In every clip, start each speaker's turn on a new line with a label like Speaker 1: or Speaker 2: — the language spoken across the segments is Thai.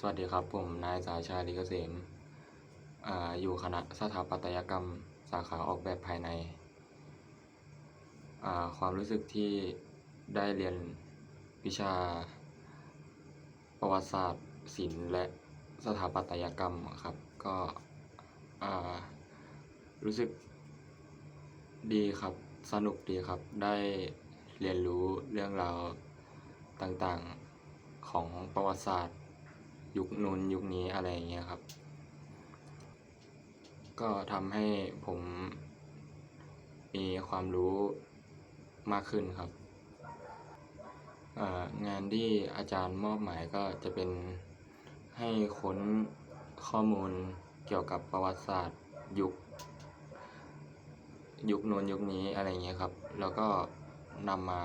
Speaker 1: สวัสดีครับ ผมนายสายชาลิเกษมออยู่คณะสถาปัตยกรรมสาขาออกแบบภายใน ความรู้สึกที่ได้เรียนวิชา ประวัติศาสตร์ศิลป์และสถาปัตยกรรมครับ ก็รู้สึกดีครับ สนุกดีครับ ได้เรียนรู้เรื่องราวต่างๆของประวัติศาสตร์ ยุคนู้นยุคนี้อะไรอย่างเงี้ยครับ ก็ทำให้ผมมีความรู้มากขึ้นครับ งานที่อาจารย์มอบหมายก็จะเป็นให้ค้นข้อมูลเกี่ยวกับประวัติศาสตร์ยุค ยุคโน้นยุคนี้อะไรเงี้ยครับ แล้วก็นำมา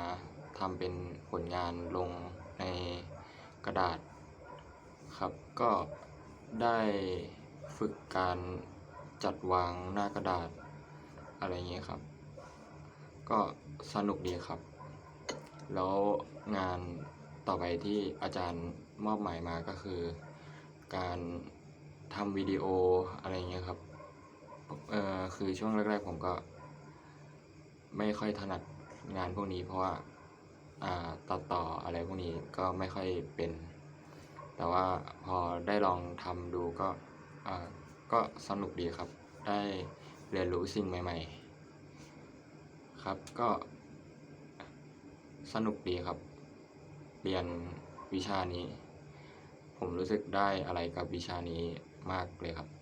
Speaker 1: ทำเป็นผลงานลงในกระดาษ ครับ ก็ได้ฝึกการจัดวางหน้ากระดาษอะไรเงี้ยครับ ก็สนุกดีครับ แล้วงานต่อไปที่อาจารย์มอบหมายมาก็คือ การทำวิดีโออะไรเงี้ยครับ เอ่อคือช่วงแรกๆผมก็ ไม่ค่อยถนัดงานพวกนี้เพราะว่า อ่าตัดต่ออะไรพวกนี้ก็ไม่ค่อยเป็น แต่ว่าพอได้ลองทำดูก็อ่าก็สนุกดีครับ ได้เรียนรู้สิ่งใหม่ ๆ ครับก็สนุกดีครับ เรียนวิชานี้ ผมรู้สึกได้อะไรกับวิชานี้มากเลยครับครับขอบคุณครับ